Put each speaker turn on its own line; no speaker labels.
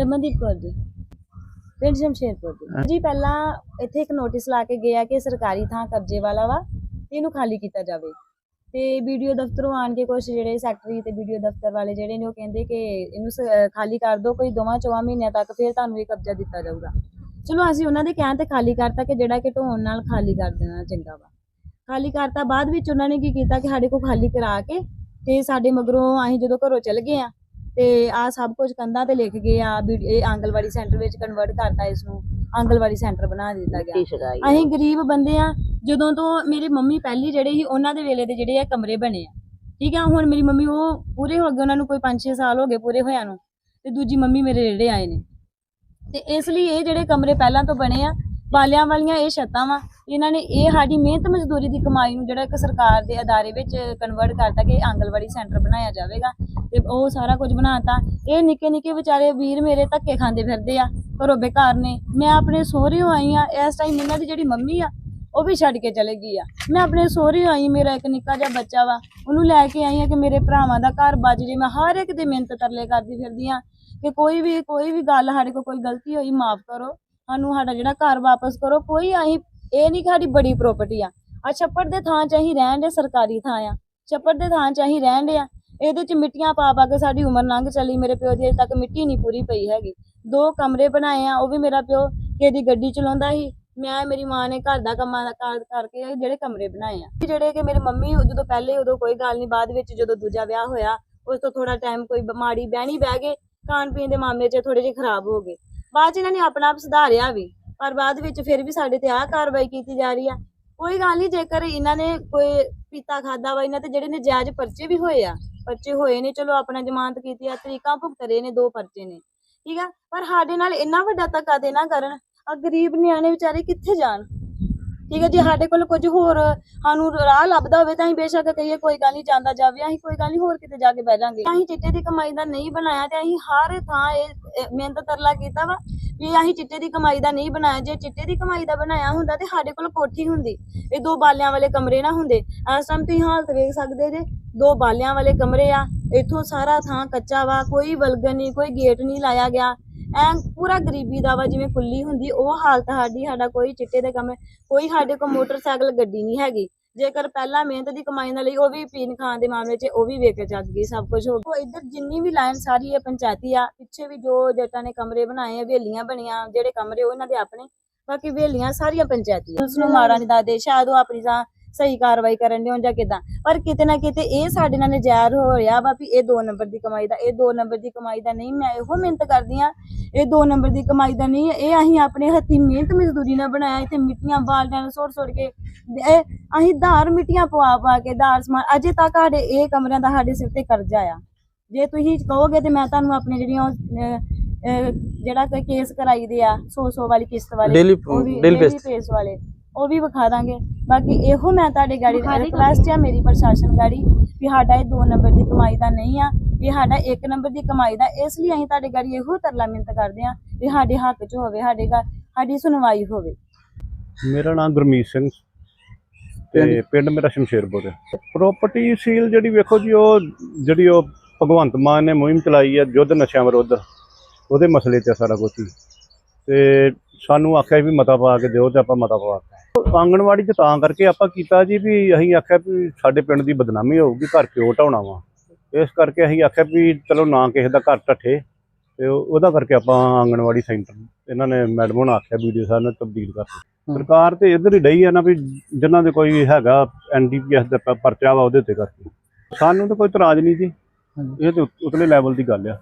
ਹਰਮਨਦੀਪ ਕੌਰ ਜੀ। ਪਿੰਡ ਸ਼ਮਸ਼ੇਰਪੁਰ ਦੀ ਜੀ। ਪਹਿਲਾਂ ਇੱਥੇ ਇੱਕ ਨੋਟਿਸ ਲਾ ਕੇ ਗਿਆ ਕਿ ਸਰਕਾਰੀ ਥਾਂ ਕਬਜ਼ੇ ਵਾਲਾ ਵਾ ਤੇ ਇਹਨੂੰ ਖਾਲੀ ਕੀਤਾ ਜਾਵੇ। ਤੇ ਵੀਡੀਓ ਦਫ਼ਤਰੋਂ ਆਣ ਕੇ ਕੁਝ ਜਿਹੜੇ ਸੈਕਟਰੀ ਤੇ ਵੀਡੀਓ ਦਫ਼ਤਰ ਵਾਲੇ ਜਿਹੜੇ ਨੇ ਉਹ ਕਹਿੰਦੇ ਕਿ ਇਹਨੂੰ ਖਾਲੀ ਕਰ ਦਿਓ ਕੋਈ ਦੋਵਾਂ ਚੋਵਾਂ ਮਹੀਨਿਆਂ ਤੱਕ ਫਿਰ ਤੁਹਾਨੂੰ ਇਹ ਕਬਜ਼ਾ ਦਿੱਤਾ ਜਾਊਗਾ। ਚਲੋ ਅਸੀਂ ਉਹਨਾਂ ਦੇ ਕਹਿਣ ਤੇ ਖਾਲੀ ਕਰਤਾ ਕਿ ਜਿਹੜਾ ਕਿ ਢੋਣ ਨਾਲ ਖਾਲੀ ਕਰ ਦੇਣਾ ਚੰਗਾ ਵਾ। ਖਾਲੀ ਕਰਤਾ ਬਾਅਦ ਵਿੱਚ ਉਹਨਾਂ ਨੇ ਕੀ ਕੀਤਾ ਕਿ ਸਾਡੇ ਕੋਲ ਖਾਲੀ ਕਰਾ ਕੇ ਤੇ ਸਾਡੇ ਮਗਰੋਂ ਅਸੀਂ ਜਦੋਂ ਘਰੋਂ ਚਲ ਗਏ ਆ ਤੇ ਆ ਸਭ ਕੁਝ ਕੰਧਾਂ ਤੇ ਲਿਖ ਗਏ ਆ ਵੀ ਇਹ ਆਂਗਲਵਾੜੀ ਸੈਂਟਰ ਵਿੱਚ ਕਨਵਰਟ ਕਰਤਾ ਇਸ ਨੂੰ ਆਂਗਲਵਾੜੀ ਸੈਂਟਰ ਬਣਾ ਦਿੱਤਾ ਗਿਆ। ਅਸੀਂ ਗਰੀਬ ਬੰਦੇ ਆ ਜਦੋਂ ਤੋਂ ਮੇਰੀ ਮੰਮੀ ਪਹਿਲੀ ਜਿਹੜੇ ਸੀ ਉਹਨਾਂ ਦੇ ਵੇਲੇ ਦੇ ਜਿਹੜੇ ਆ ਕਮਰੇ ਬਣੇ ਆ। ਠੀਕ ਆ ਹੁਣ ਮੇਰੀ ਮੰਮੀ ਉਹ ਪੂਰੇ ਹੋ ਗਏ ਉਹਨਾਂ ਨੂੰ ਕੋਈ 5-6 ਸਾਲ ਹੋ ਗਏ ਪੂਰੇ ਹੋਇਆਂ ਨੂੰ ਤੇ ਦੂਜੀ ਮੰਮੀ ਮੇਰੇ ਜਿਹੜੇ ਆਏ ਨੇ। ਤੇ ਇਸ ਲਈ ਇਹ ਜਿਹੜੇ ਕਮਰੇ ਪਹਿਲਾਂ ਤੋਂ ਬਣੇ ਆ ਬਾਲਿਆਂ ਵਾਲੀਆਂ ਇਹ ਛੱਤਾਂ ਵਾ, ਇਹਨਾਂ ਨੇ ਇਹ ਸਾਡੀ ਮਿਹਨਤ ਮਜ਼ਦੂਰੀ ਦੀ ਕਮਾਈ ਨੂੰ ਜਿਹੜਾ ਇੱਕ ਸਰਕਾਰ ਦੇ ਅਦਾਰੇ ਵਿੱਚ ਕਨਵਰਟ ਕਰਤਾ ਕਿ ਆਂਗਲਵਾੜੀ ਸੈਂਟਰ ਬਣਾਇਆ ਜਾਵੇਗਾ ਤੇ ਉਹ ਸਾਰਾ ਕੁਝ ਬਣਾਤਾ। ਇਹ ਨਿੱਕੇ ਨਿੱਕੇ ਵਿਚਾਰੇ ਵੀਰ ਮੇਰੇ ਧੱਕੇ ਖਾਂਦੇ ਫਿਰਦੇ ਆ, ਘਰੋਂ ਬੇਕਾਰ ਨੇ। ਮੈਂ ਆਪਣੇ ਸਹੁਰਿਓਂ ਆਈ ਆ, ਇਸ ਟਾਈਮ ਇਹਨਾਂ ਦੀ ਜਿਹੜੀ ਮੰਮੀ ਆ, ਉਹ ਵੀ ਛੱਡ ਕੇ ਚਲੇ ਗਈ ਆ। ਮੈਂ ਆਪਣੇ ਸਹੁਰੇ ਆਈ, ਮੇਰਾ ਇੱਕ ਨਿੱਕਾ ਜਿਹਾ ਬੱਚਾ ਵਾ, ਉਹਨੂੰ ਲੈ ਕੇ ਆਈ ਆ ਕਿ ਮੇਰੇ ਭਰਾਵਾਂ ਦਾ ਘਰ ਬਚ ਜੇ। ਮੈਂ ਹਰ ਇੱਕ ਦੇ ਮਿਹਨਤ ਤਰਲੇ ਕਰਦੀ ਫਿਰਦੀ ਆ ਕਿ ਕੋਈ ਵੀ ਕੋਈ ਵੀ ਗੱਲ ਸਾਡੇ ਕੋਲ ਕੋਈ ਗਲਤੀ ਹੋਈ, ਮਾਫ ਕਰੋ। ਸਾਨੂੰ ਸਾਡਾ ਜਿਹੜਾ ਘਰ ਵਾਪਸ ਕਰੋ, ਕੋਈ ਅਸੀਂ ਇਹ ਨਹੀਂ ਕਿ ਸਾਡੀ ਬੜੀ ਪ੍ਰਾਪਰਟੀ ਆ। ਆ ਛੱਪੜ ਦੇ ਥਾਂ 'ਚ ਅਸੀਂ ਰਹਿਣ ਦੇ, ਸਰਕਾਰੀ ਥਾਂ ਆ। ਛੱਪੜ ਦੇ ਥਾਂ 'ਚ ਅਸੀਂ ਰਹਿਣ ਦੇ ਆ। ਇਹਦੇ 'ਚ ਮਿੱਟੀਆਂ ਪਾ ਪਾ ਕੇ ਸਾਡੀ ਉਮਰ ਲੰਘ ਚਲੀ। ਮੇਰੇ ਪਿਓ ਦੀ ਅਜੇ ਤੱਕ ਮਿੱਟੀ ਨਹੀਂ ਪੂਰੀ ਪਈ ਹੈਗੀ। ਦੋ ਕਮਰੇ ਬਣਾਏ ਆ, ਉਹ ਵੀ ਮੇਰਾ ਪਿਓ ਕਿਹਦੀ ਗੱਡੀ ਚਲਾਉਂਦਾ ਸੀ। ਮੈਂ, ਮੇਰੀ ਮਾਂ ਨੇ ਘਰ ਦਾ ਕੰਮਾਂ ਦਾ ਕਾਰ ਕਰਕੇ ਜਿਹੜੇ ਕਮਰੇ ਬਣਾਏ ਆ। ਜਿਹੜੇ ਕਿ ਮੇਰੀ ਮੰਮੀ ਜਦੋਂ ਪਹਿਲੇ ਉਦੋਂ ਕੋਈ ਗੱਲ ਨਹੀਂ, ਬਾਅਦ ਵਿੱਚ ਜਦੋਂ ਦੂਜਾ ਵਿਆਹ ਹੋਇਆ, ਉਸ ਤੋਂ ਥੋੜਾ ਟਾਈਮ ਕੋਈ ਬਿਮਾਰੀ ਬਹਿਣੀ ਬਹਿ ਗਏ ਖਾਣ ਪੀਣ ਦੇ ਮਾਮਲੇ 'ਚ ਥੋੜੇ ਜਿਹੇ ਖਰਾਬ ਹੋ ਗਏ। ਬਾਅਦ 'ਚ ਇਹਨਾਂ ਨੇ ਆਪਣਾ ਆਪ ਸੁਧਾਰਿਆ ਵੀ, ਪਰ ਬਾਅਦ ਵਿੱਚ ਫਿਰ ਵੀ ਸਾਡੇ ਤੇ ਆਹ ਕਾਰਵਾਈ ਕੀਤੀ ਜਾ ਰਹੀ ਆ। ਕੋਈ ਗੱਲ ਨਹੀਂ ਜੇਕਰ ਇਹਨਾਂ ਨੇ ਕੋਈ ਪੀਤਾ ਖਾਦਾ ਵਾ, ਇਹਨਾਂ ਤੇ ਜਿਹੜੇ ਨਜਾਇਜ਼ ਪਰਚੇ ਵੀ ਹੋਏ ਆ, ਪਰਚੇ ਹੋਏ ਨੇ, ਚਲੋ ਆਪਣਾ ਜ਼ਮਾਨਤ ਕੀਤੀ ਆ, ਤਰੀਕਾਂ ਭੁਗਤ ਰਹੇ ਨੇ, ਦੋ ਪਰਚੇ ਨੇ, ਠੀਕ ਆ? ਪਰ ਸਾਡੇ ਨਾਲ ਇੰਨਾ ਵੱਡਾ ਧੱਕਾ ਤੇ ਨਾ ਕਰਨ ਆ ਗਰੀਬ ਨਿਆਣੇ ਵਿਚਾਰੇ ਕਿੱਥੇ ਜਾਣ? ਠੀਕ ਹੈ ਜੇ ਸਾਡੇ ਕੋਲ ਕੁਝ ਹੋਰ ਸਾਨੂੰ ਰਾਹ ਲੱਭਦਾ ਹੋਵੇ, ਤਾਂ ਅਸੀਂ ਬੇਸ਼ੱਕ ਕਹੀਏ, ਕੋਈ ਗੱਲ ਨਹੀਂ ਜਾਂਦਾ ਜਾਵੇ, ਅਸੀਂ ਕੋਈ ਗੱਲ ਨਹੀਂ ਹੋਰ ਕਿਤੇ ਜਾ ਕੇ ਬਹਿ ਜਾਾਂਗੇ। ਅਸੀਂ ਚਿੱਟੇ ਦੀ ਕਮਾਈ ਦਾ ਨਹੀਂ ਬਣਾਇਆ ਤੇ ਅਸੀਂ ਹਰ ਥਾਂ ਇਹ ਮਿਹਨਤ ਤਰਲਾ ਕੀਤਾ ਵਾ ਵੀ ਅਸੀਂ ਚਿੱਟੇ ਦੀ ਕਮਾਈ ਦਾ ਨਹੀਂ ਬਣਾਇਆ। ਜੇ ਚਿੱਟੇ ਦੀ ਕਮਾਈ ਦਾ ਬਣਾਇਆ ਹੁੰਦਾ ਤੇ ਸਾਡੇ ਕੋਲ ਕੋਠੀ ਹੁੰਦੀ ਇਹ ਦੋ ਬਾਲਿਆਂ ਵਾਲੇ ਕਮਰੇ ਨਾ ਹੁੰਦੇ। ਇਸ ਟਾਈਮ ਤੁਸੀਂ ਹਾਲਤ ਵੇਖ ਸਕਦੇ ਜੇ, ਦੋ ਬਾਲਿਆਂ ਵਾਲੇ ਕਮਰੇ ਆ, ਇੱਥੋਂ ਸਾਰਾ ਥਾਂ ਕੱਚਾ ਵਾ, ਕੋਈ ਵਲਗਨ ਨਹੀਂ, ਕੋਈ ਗੇਟ ਨਹੀਂ ਲਾਇਆ ਗਿਆ। ਐ ਪੂਰਾ ਗਰੀਬੀ ਦਾ ਵਾ, ਜਿਵੇਂ ਖੁੱਲੀ ਹੁੰਦੀ, ਉਹ ਹਾਲਤ ਸਾਡੀ, ਸਾਡਾ ਕੋਈ ਚਿੱਟੇ ਦੇ ਕਮਰੇ, ਕੋਈ ਸਾਡੇ ਕੋਲ ਮੋਟਰਸਾਈਕਲ, ਗੱਡੀ ਨਹੀਂ ਹੈਗੀ। ਜੇਕਰ ਪਹਿਲਾਂ ਮਿਹਨਤ ਦੀ ਕਮਾਈ ਨਾਲ ਲਈ ਉਹ ਵੀ ਪੀਣ ਖਾਣ ਦੇ ਮਾਮਲੇ 'ਚ ਉਹ ਵੀ ਵੇਚ ਚੱਕ ਗਈ ਸਭ ਕੁਝ ਹੋ ਗਿਆ। ਇੱਧਰ ਜਿੰਨੀ ਵੀ ਲਾਈਨ ਸਾਰੀ ਇਹ ਪੰਚਾਇਤੀ ਆ ਪਿੱਛੇ ਵੀ ਜੋ ਜੱਟਾਂ ਨੇ ਕਮਰੇ ਬਣਾਏ ਆ ਹਵੇਲੀਆਂ ਬਣੀਆਂ ਜਿਹੜੇ ਕਮਰੇ ਉਹ ਇਹਨਾਂ ਦੇ ਆਪਣੇ ਬਾਕੀ ਹਵੇਲੀਆਂ ਸਾਰੀਆਂ ਪੰਚਾਇਤੀ ਆ। ਉਸ ਨੂੰ ਨਹੀਂ ਦੱਸਦੇ ਸ਼ਾਇਦ ਉਹ ਆਪਣੀ ਜਾਂ ਸਹੀ ਕਾਰਵਾਈ ਕਰਨ ਦੇ ਹੋਣ ਜਾਂ ਕਿਦਾਂ ਪਰ ਕਿਤੇ ਨਾ ਕਿਤੇ ਇਹ ਸਾਡੇ ਨਾਲ ਨਜਾਇਜ਼ ਹੋ ਰਿਹਾ ਵਾ ਵੀ ਇਹ ਦੋ ਨੰਬਰ ਦੀ ਕਮਾਈ ਦਾ ਇਹ ਦੋ ਨੰਬਰ ਦੀ ਕਮਾਈ ਦਾ ਨਹੀਂ ਮੈਂ ਇਹੋ ਮਿਹਨਤ ਕਰਦੀ ਆ ਇਹ ਦੋ ਨੰਬਰ ਦੀ ਕਮਾਈ ਦਾ ਨਹੀਂ ਇਹ ਅਸੀਂ ਆਪਣੇ ਹੱਥੀਂ ਮਿਹਨਤ ਮਜ਼ਦੂਰੀ ਨਾਲ ਬਣਾਇਆ ਇੱਥੇ ਮਿੱਟੀਆਂ ਬਾਲਟਾਂ ਨਾਲ ਸੁੱਟ ਸੁੱਟ ਕੇ ਅਸੀਂ ਧਾਰ ਮਿੱਟੀਆਂ ਪਵਾ ਪਵਾ ਕੇ ਧਾਰ ਸਮਾਨ ਅਜੇ ਤੱਕ ਸਾਡੇ ਇਹ ਕਮਰਿਆਂ ਦਾ ਸਾਡੇ ਸਿਰ ਤੇ ਕਰਜ਼ਾ ਆ ਜੇ ਤੁਸੀਂ ਕਹੋਗੇ ਤੇ ਮੈਂ ਤੁਹਾਨੂੰ ਆਪਣੇ ਜਿਹੜੀਆਂ ਜਿਹੜਾ ਕੇਸ ਕਰਾਈ ਦੇ ਆ 100 100 ਵਾਲੀ ਕਿਸ਼ਤ ਵਾਲੇ
daily basis।
basis ਵਾਲੇ ਉਹ ਵੀ ਵਿਖਾ ਦਾਂਗੇ। ਬਾਕੀ ਇਹੋ ਮੈਂ ਤੁਹਾਡੇ ਗਾੜੀ ਰਿਕੁਐਸਟ ਆ ਮੇਰੀ ਪ੍ਰਸ਼ਾਸਨ ਗਾੜੀ ਵੀ ਸਾਡਾ ਇਹ ਦੋ ਨੰਬਰ ਦੀ ਕਮਾਈ ਦਾ ਨਹੀਂ ਆ ਵੀ ਸਾਡਾ ਇੱਕ ਨੰਬਰ ਦੀ ਕਮਾਈ ਦਾ ਇਸ ਲਈ ਅਸੀਂ ਤੁਹਾਡੇ ਗਾੜੀ ਇਹੋ ਤਰਲਾ ਮਿੰਤ ਕਰਦੇ ਆ ਵੀ ਸਾਡੇ ਹੱਕ 'ਚ ਹੋਵੇ ਸਾਡੇ ਘਰ ਸਾਡੀ ਸੁਣਵਾਈ ਹੋਵੇ।
ਮੇਰਾ ਨਾਮ ਗੁਰਮੀਤ ਸਿੰਘ ਤੇ ਪਿੰਡ ਮੇਰਾ ਸ਼ਮਸ਼ੇਰਪੁਰ ਹੈ ਪ੍ਰਾਪਰਟੀ ਸੀਲ ਜਿਹੜੀ ਵੇਖੋ ਜੀ ਉਹ ਜਿਹੜੀ ਉਹ ਭਗਵੰਤ ਮਾਨ ਨੇ ਮੁਹਿੰਮ ਚਲਾਈ ਹੈ ਯੁੱਧ ਨਸ਼ਿਆਂ ਵਿਰੁੱਧ ਉਹਦੇ ਮਸਲੇ ਤੇ ਆ ਸਾਰਾ ਕੁਝ ਤੇ ਸਾਨੂੰ ਆਖਿਆ ਵੀ ਮਤਾ ਪਾ ਕੇ ਦਿਓ ਤੇ ਆਪਾਂ ਮਤਾ ਪਵਾ ਆਂਗਣਵਾੜੀ ਚ ਤਾਂ ਕਰਕੇ ਆਪਾਂ ਕੀਤਾ ਜੀ ਵੀ ਅਸੀਂ ਆਖਿਆ ਵੀ ਸਾਡੇ ਪਿੰਡ ਦੀ ਬਦਨਾਮੀ ਹੋਊਗੀ ਘਰ ਕਿਉਂ ਢਾਉਣਾ ਵਾ। ਇਸ ਕਰਕੇ ਅਸੀਂ ਆਖਿਆ ਵੀ ਚਲੋ ਨਾ ਕਿਸੇ ਦਾ ਘਰ ਢੱਠੇ ਤੇ ਉਹ- ਉਹਦਾ ਕਰਕੇ ਆਪਾਂ ਆਂਗਣਵਾੜੀ ਸੈਂਟਰ ਇਹਨਾਂ ਨੇ ਮੈਡਮ ਨੇ ਆਖਿਆ ਵੀਡੀਓ ਸਾਹਿਬ ਨੇ ਤਬਦੀਲ ਕਰ। ਸਰਕਾਰ ਤੇ ਇੱਧਰ ਹੀ ਡਈ ਆ ਨਾ ਵੀ ਜਿਨ੍ਹਾਂ ਦੇ ਕੋਈ ਹੈਗਾ ਐਨਡੀਪੀਐਸ ਦਾ ਪਰਚਾ ਵਾ ਉਹਦੇ ਉੱਤੇ ਕਰਕੇ। ਸਾਨੂੰ ਤਾਂ ਕੋਈ ਇਤਰਾਜ਼ ਨਹੀਂ ਜੀ। ਇਹ ਤੇ ਉਤ- ਉਤਲੇ ਲੈਵਲ ਦੀ ਗੱਲ ਆ।